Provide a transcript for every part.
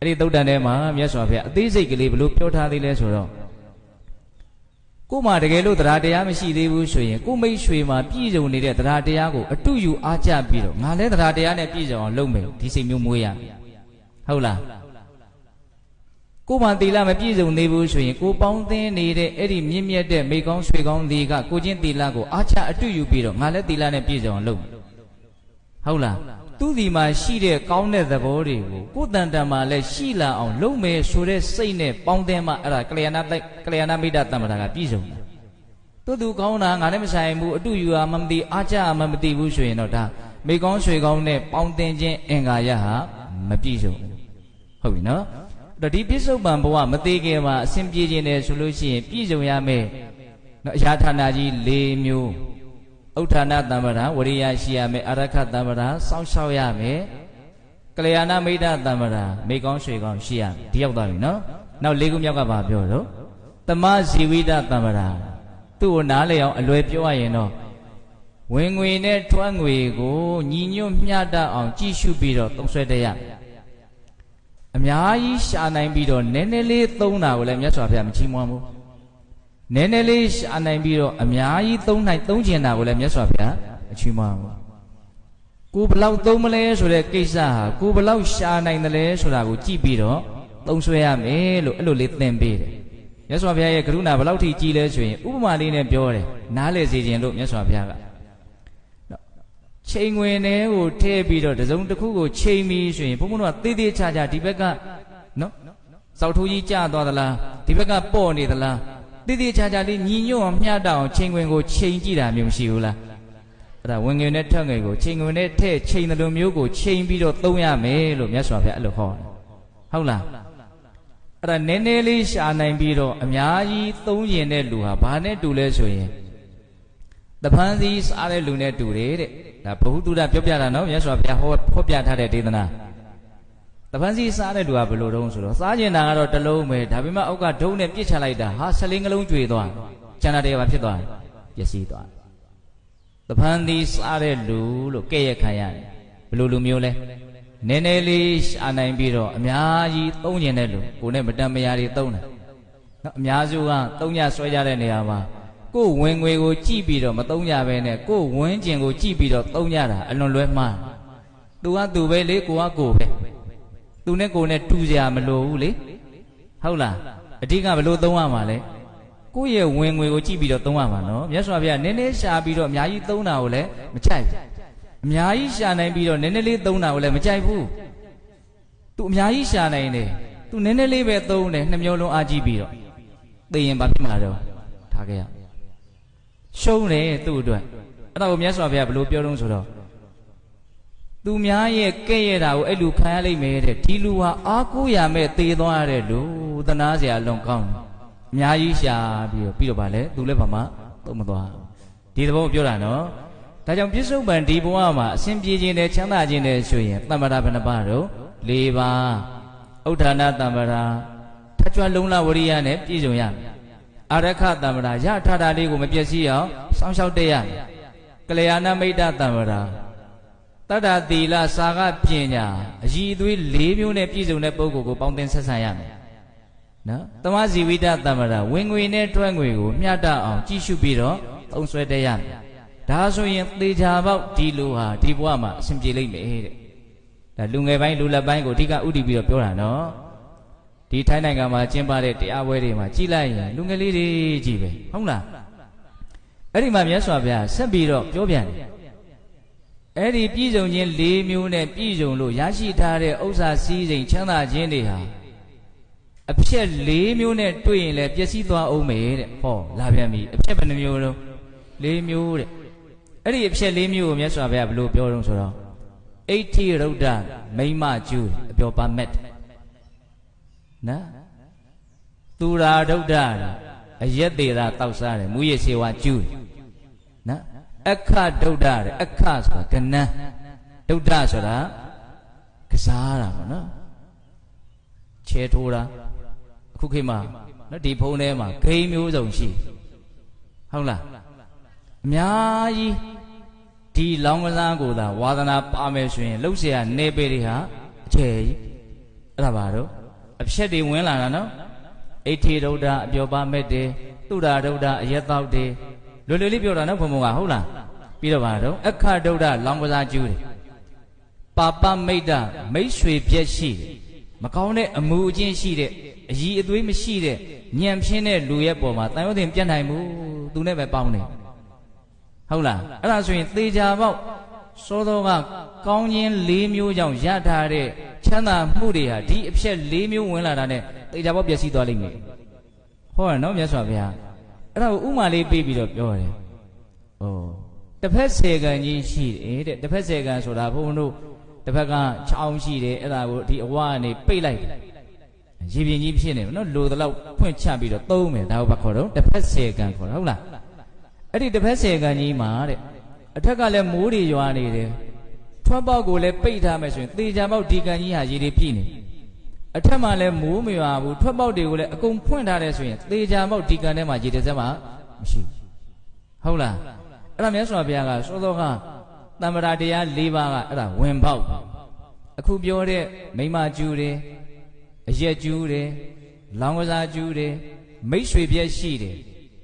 အဲ့ဒီသုတ်တန်ထဲမှာမြတ်စွာဘုရားအသေးစိတ်ကလေးဘလို့ပြောထားသေးလဲဆိုတော့ကို့မှာတကယ်လို့တရားတရားမရှိသေးဘူးဆိုရင်ကို့မိတ်ဆွေမှာပြည့်စုံနေတဲ့တရားတရားကိုအတုယူအားကျပြီးတော့ငါလည်းတရားတရားနဲ့ပြည့်စုံအောင်လုပ်မယ်ဒီစိတ်မျိုးမွေးရမယ်ဟုတ်လားကို့မှာသီလမပြည့်စုံသေးဘူးဆိုရင်ကိုပေါင်းသင်းနေတဲ့အဲ့ဒီမြင့်မြတ်တဲ့မိကောင်းရွှေကောင်းဒီကကိုချင်းသီလကိုအားချအတုယူပြီးတော့ငါလည်းသီလနဲ့ပြည့်စုံအောင်လုပ်မယ်ဟုတ်လား သူ့ဒီမှာရှိတဲ့ကောင်းတဲ့သဘောတွေကိုကိုယ်တန်တန်မှာလည်းရှိလာအောင်လုပ်မယ်ဆိုတဲ့စိတ်နဲ့ပေါင်းသင်းမှအဲ့ဒါကလျာဏတိုက်ကလျာဏမိတ်တတမ္ပတာကပြည့်စုံတယ်သူသူကောင်းတာငါလည်းမဆိုင်ဘူးအတုယူအာမမသိအားချအာမမသိဘူးဆိုရင်တော့ဒါမိကောင်းရွှေကောင်းနဲ့ပေါင်းသင်းခြင်းအင်္ဂါရဟာမပြည့်စုံဘူးဟုတ်ပြီနော်အဲ့တော့ဒီပြစ္ဆုတ်ပံဘဝမသေးခင်မှာအစဉ်ပြေခြင်းတယ်ဆိုလို့ရှိရင်ပြည့်စုံရမယ်နော်အရာဌာနကြီး၄မျိုး ဥဋ္ဌာဏတမ္ပရာဝရိယရှိရမယ်အရခတမ္ပရာစောင့်ရှောက်ရမယ်ကလျာဏမိတ်တတမ္ပရာမိကောင်းရွှေကောင်းရှိရမယ်ဒီရောက်သွားပြီနော်နောက်၄ခုမြောက်ကဘာပြောတော့တမဇီဝိတတမ္ပရာသူ့ကိုနားလေအောင်အလွယ်ပြောရရင်တော့ဝင်ငွေနဲ့ထွက်ငွေကိုညီညွတ်မျှတအောင်ကြည့်ရှုပြီးတော့သုံးဆွဲတတ်ရမယ်အများကြီးရှာနိုင်ပြီးတော့နည်းနည်းလေးသုံးတာကိုလည်းမြတ်စွာဘုရားမချီးမွမ်းဘူး နည်းနည်းလေးရှာနိုင်ပြီးတော့အများကြီးသုံးနိုင်သုံးကျင်တာကိုလည်းမြတ်စွာဘုရားမချီးမွမ်းဘူးကိုဘလောက်သုံးမလဲဆိုတဲ့ကိစ္စဟာကိုဘလောက်ရှာနိုင်တယ်လဲဆိုတာကိုကြည့်ပြီးတော့သုံးဆွဲရမယ်လို့အဲ့လိုလေးသင်ပေးတယ်မြတ်စွာဘုရားရဲ့ကရုဏာဘလောက်ထိကြီးလဲဆိုရင်ဥပမာလေးနဲ့ပြောတယ်နားလေစေခြင်းလို့မြတ်စွာဘုရားကချိန်ဝင်တဲ့ကိုထည့်ပြီးတော့တစုံတစ်ခုကိုချိန်ပြီးဆိုရင်ဘုန်းဘုန်းတို့ကသေးသေးချာချာဒီဘက်ကနော်စောက်ထိုးကြီးကျသွားသလားဒီဘက်ကပေါ့နေသလား သေးသေးချာချာလေးညီညွတ်အောင်မျှတအောင်ချိန်ဝင်ကိုချိန်ကြည့်တာမျိုးမရှိဘူးလားအဲ့ဒါဝင်ငွေနဲ့ထက်ငွေကိုချိန်ငွေနဲ့ထည့်ချိန်တယ်လို့မျိုးကိုချိန်ပြီးတော့သုံးရမယ်လို့မြတ်စွာဘုရားအဲ့လိုဟောတယ်ဟုတ်လားအဲ့ဒါနည်းနည်းလေးရှာနိုင်ပြီးတော့အများကြီးသုံးရင်တဲ့လူဟာဘာနဲ့တူလဲဆိုရင်တပန်းစည်းစားတဲ့လူနဲ့တူတယ်တဲ့ဒါဘ ഹു တုဒပြောပြတာနော်မြတ်စွာဘုရားဟောဟောပြထားတဲ့ဒေသနာ တပန်းစီစားတဲ့လူကဘယ်လိုတုံးဆိုတော့စားကျင်တာကတော့တစ်လုံးပဲဒါပေမဲ့အောက်ကဒုံနဲ့ပြစ်ချလိုက်တာဟာဆလင်းကလုံးကျွေသွားကျန်တာတည်းဘာဖြစ်သွားပျက်စီးသွားတပန်းစီစားတဲ့လူလို့ကဲ့ရဲ့ခံရတယ်ဘယ်လိုလူမျိုးလဲနည်းနည်းလေးရှာနိုင်ပြီးတော့အများကြီးသုံးကျင်တဲ့လူကိုနဲ့မတန်မရာတွေသုံးတယ်နော်အများစုကသုံးညဆွဲကြတဲ့နေရာမှာကိုယ်ဝင်ငွေကိုကြည့်ပြီးတော့မသုံးကြဘဲနဲ့ကိုယ်ဝင်းကျင်ကိုကြည့်ပြီးတော့သုံးကြတာအလွန်လွဲမှားသူကသူပဲလေကိုကကိုပဲ သူနဲ့ကိုနဲ့တူကြမလို့ဘူးလေဟုတ်လားအဓိကဘလို့သုံးရမှာလဲကိုယ့်ရဲ့ဝင်ငွေကိုကြည့်ပြီးတော့သုံးရမှာနော်မြတ်စွာဘုရားနည်းနည်းရှာပြီးတော့အများကြီးသုံးတာကိုလည်းမကြိုက်ဘူးအများကြီးရှာနိုင်ပြီးတော့နည်းနည်းလေးသုံးတာကိုလည်းမကြိုက်ဘူးသူအများကြီးရှာနိုင်တယ်သူနည်းနည်းလေးပဲသုံးတယ်နှမျိုးလုံးအားကြည့်ပြီးတော့သိရင်ဘာဖြစ်မှာတော့ထားခဲ့ရရှုံးတယ်သူ့အတွက်အဲ့ဒါကိုမြတ်စွာဘုရားဘယ်လိုပြောတုံးဆိုတော့ သူများရဲ့ကဲ့ရဲ့တာကိုအဲ့လိုခံရလိမ့်မယ်တဲ့ဒီလူဟာအားကိုးရမဲ့သေသွားရတဲ့လူသနာစရာလွန်ကောင်းအများကြီးရှာပြီးတော့ပြီးတော့ဗာလဲသူလည်းဘာမှသုံးမသွားဒီသဘောပြောတာနော်ဒါကြောင့်ပြစ္ဆုတ်ပံဒီဘဝမှာအစဉ်ပြေခြင်းနဲ့ချမ်းသာခြင်းနဲ့ဆိုရင်တမ္ပရာဘဏ္ဍပါတော့၄ပါးဥဋ္ဌာဏတမ္ပရာထကြွလုံးလဝရိယနဲ့ပြည့်စုံရမယ်အရခတမ္ပရာရထတာလေးကိုမပြည့်စည်အောင်စောင့်ရှောက်တတ်ရမယ်ကလျာဏမိတ်တမ္ပရာ တတ္တသီလစာကပညာအည်အသွေး၄မျိုးနဲ့ပြည့်စုံတဲ့ပုဂ္ဂိုလ်ကိုပေါင်းသင်ဆက်ဆံရမယ်နော်တမဇီဝိတတမ္ပရာဝင်ငွေနဲ့တွဲငွေကိုမျှတအောင်ကြည့်ရှုပြီးတော့သုံးဆွဲတတ်ရမယ်ဒါဆိုရင်သေချာပေါက်ဒီလိုဟာဒီဘဝမှာအဆင်ပြေလိမ့်မယ်တဲ့ဒါလူငယ်ပိုင်းလူလက်ပိုင်းကိုအဓိကဥတည်ပြီးတော့ပြောတာနော်ဒီထိုင်းနိုင်ငံမှာကျင်းပတဲ့တရားပွဲတွေမှာကြည်လိုက်ရင်လူငယ်လေးတွေကြီးပဲဟုတ်လားအဲ့ဒီမှာမြတ်စွာဘုရားဆက်ပြီးတော့ပြောပြန်တယ် အဲ့ဒီပြည်စုံခြင်း၄မျိုးနဲ့ပြည်စုံလို့ရရှိထားတဲ့ဥစ္စာစည်းစိမ်ချမ်းသာခြင်းတွေဟာအဖြစ်၄မျိုးနဲ့တွေ့ရင်လည်းပျက်စီးသွားအောင်မယ်တဲ့ဟောလာပြန်ပြီအဖြစ်ဘယ်နှမျိုးလုံး၄မျိုးတဲ့အဲ့ဒီအဖြစ်၄မျိုးကိုမြတ်စွာဘုရားဘယ်လိုပြောတော့ဆိုတော့အဋ္ဌိရုဒ္ဓမိမ့်မကျူအပြောပါမက်နော်သူရာဒုဒ္ဓအယက်သေးတာတောက်စားတယ်မူရစေဝါကျူနော် အခဒုဒ္ဓတဲ့အခဆိုတာကနန်းဒုဒ္ဓဆိုတာကစားတာပေါ့နော်ချဲထိုးတာအခုခေတ်မှာနော်ဒီဖုန်းထဲမှာဂိမ်းမျိုးစုံရှိဟုတ်လားအများကြီးဒီလောင်းကစားကိုသာဝါသနာပါမယ်ဆိုရင်လှုပ်เสียနေပေတွေဟာအကျယ်ကြီး အဲ့ဒါပါတော့အဖြက်တွေဝင်လာတာနော်အိဋ္ဌိဒုဒ္ဒအပျော်ပါမဲ့တွေသုဒ္ဓဒုဒ္ဒအရက်တောက်တွေလွယ်လွယ်လေးပြောတာနော်ဘုံဘုံကဟုတ်လား ပြီးတော့ပါတော့အခဒုဒ္ဒလောင်ကစားကျူးတယ်ပါပမိတ်တမိတ်ဆွေပြက်ရှိတယ်မကောင်းတဲ့အမူအကျင့်ရှိတဲ့အည်အသွေးမရှိတဲ့ညံဖြင်းတဲ့လူရဲ့ပေါ်မှာတန်ရုံးတင်ပြတ်နိုင်မှုသူနဲ့ပဲပေါင်းတယ်ဟုတ်လားအဲ့ဒါဆိုရင်သေချာပေါက်စောသောကကောင်းခြင်း၄မျိုးကြောင့်ရထားတဲ့ချမ်းသာမှုတွေဟာဒီအဖြက်၄မျိုးဝင်လာတာနဲ့သေချာပေါက်ပျက်စီးသွားလိမ့်မယ်ဟောရနော်မြတ်စွာဘုရားအဲ့ဒါကိုဥမာလေးပေးပြီးတော့ပြောတယ်ဩ တစ်ဖက်ဆယ်ကန်ကြီးရှိတယ်တဲ့တစ်ဖက်ဆယ်ကန်ဆိုတာဘုန်းဘုန်းတို့တစ်ဖက်ကချောင်းရှိတယ်အဲ့ဒါကိုဒီအဝကနေပိတ်လိုက်တယ်ရေပြင်ကြီးဖြစ်နေတယ်နော်လိုတလောက်ဖွင့်ချပြီးတော့သုံးမယ်ဒါကိုဘာခေါ်တော့တစ်ဖက်ဆယ်ကန်ခေါ်တာဟုတ်လားအဲ့ဒီတစ်ဖက်ဆယ်ကန်ကြီးမှာတဲ့အထက်ကလည်းမိုးတွေရွာနေတယ်ထွက်ပေါက်ကိုလည်းပိတ်ထားမယ်ဆိုရင်သေချာပေါက်ဒီကန်ကြီးဟာရေတွေပြည့်နေအထက်မှာလည်းမိုးမရွာဘူးထွက်ပေါက်တွေကိုလည်းအကုန်ဖွင့်ထားတယ်ဆိုရင်သေချာပေါက်ဒီကန်ထဲမှာရေတစ်စက်မှမရှိဘူးဟုတ်လား အဲ့ဒါမြတ်စွာဘုရားကစောစောကတမ္ပရာတရား၄ပါးကအဲ့ဒါဝင်ပေါက်အခုပြောတဲ့မိမကျူးတယ်အရက်ကျူးတယ်လောင်ကစားကျူးတယ်မိတ်ဆွေပြည့်ရှိတယ်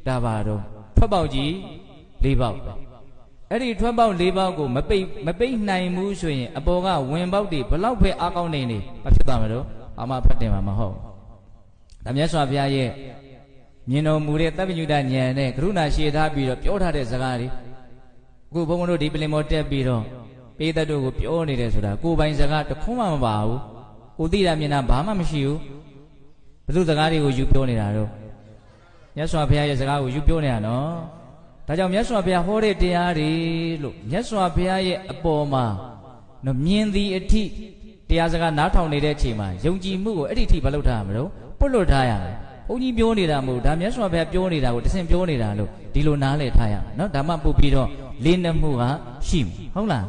ဒါပါတော့ထွက်ပေါက်ကြီး၄ပေါက်အဲ့ဒီထွက်ပေါက်၄ပေါက်ကိုမပိတ်မပိတ်နိုင်ဘူးဆိုရင်အပေါ်ကဝင်ပေါက်တွေဘလောက်ပဲအားကောင်းနေနေမဖြစ်သွားမှာတော့အာမဖတ်တယ်မှာမဟုတ်ဒါမြတ်စွာဘုရားရဲ့မြင်တော်မူတဲ့တပ်ပညုတဉာဏ်နဲ့ကရုဏာရှေ့ထားပြီးတော့ပြောထားတဲ့စကားတွေ အခုဘုန်းဘုန်းတို့ဒီပလင်မောတက်ပြီးတော့ပေးသက်တို့ကိုပြောနေတယ်ဆိုတာကိုယ်ပိုင်စကားတစ်ခုမှမပါဘူးကိုသိတာမြင်တာဘာမှမရှိဘူးဘု து စကားတွေကိုယူပြောနေတာတော့မြတ်စွာဘုရားရဲ့စကားကိုယူပြောနေတာနော်ဒါကြောင့်မြတ်စွာဘုရားဟောတဲ့တရားတွေလို့မြတ်စွာဘုရားရဲ့အပေါ်မှာနော်မြင်သည်အထိတရားစကားနားထောင်နေတဲ့အချိန်မှာယုံကြည်မှုကိုအဲ့ဒီအထိမလုပ်ထားရမလို့ပုတ်လွတ်ထားရမယ်ဘုန်းကြီးပြောနေတာမဟုတ်ဒါမြတ်စွာဘုရားပြောနေတာကိုတဆင့်ပြောနေတာလို့ဒီလိုနားလည်ထားရမယ်နော်ဒါမှပုတ်ပြီးတော့ လေးနှမှုဟာရှိမှာဟုတ်လား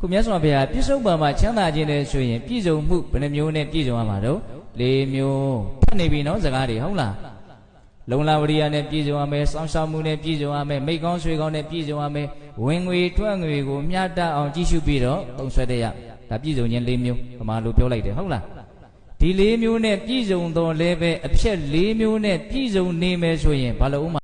ခုမြတ်စွာဘုရားပြစ္ဆုတ်ပံမှာချမ်းသာခြင်းနဲ့ဆိုရင်ပြည့်စုံမှုဘယ်နှမျိုးနဲ့ပြည့်စုံရမှာတော့၄မျိုးဖတ်နေပြီနော်စကားတွေဟုတ်လားလုံလဝရိယနဲ့ပြည့်စုံရမယ်စောင့်ရှောက်မှုနဲ့ပြည့်စုံရမယ်မိတ်ကောင်းဆွေကောင်းနဲ့ပြည့်စုံရမယ်ဝင်ငွေထွက်ငွေကိုမျှတအောင်ကြည့်ရှုပြီးတော့သုံးဆွဲတဲ့ရဒါပြည့်စုံခြင်း၄မျိုးပမာလို့ပြောလိုက်တယ်ဟုတ်လားဒီ၄မျိုးနဲ့ပြည့်စုံတော့လည်းပဲအဖြက်၄မျိုးနဲ့ပြည့်စုံနေမယ်ဆိုရင်ဘာလို့ဥမာ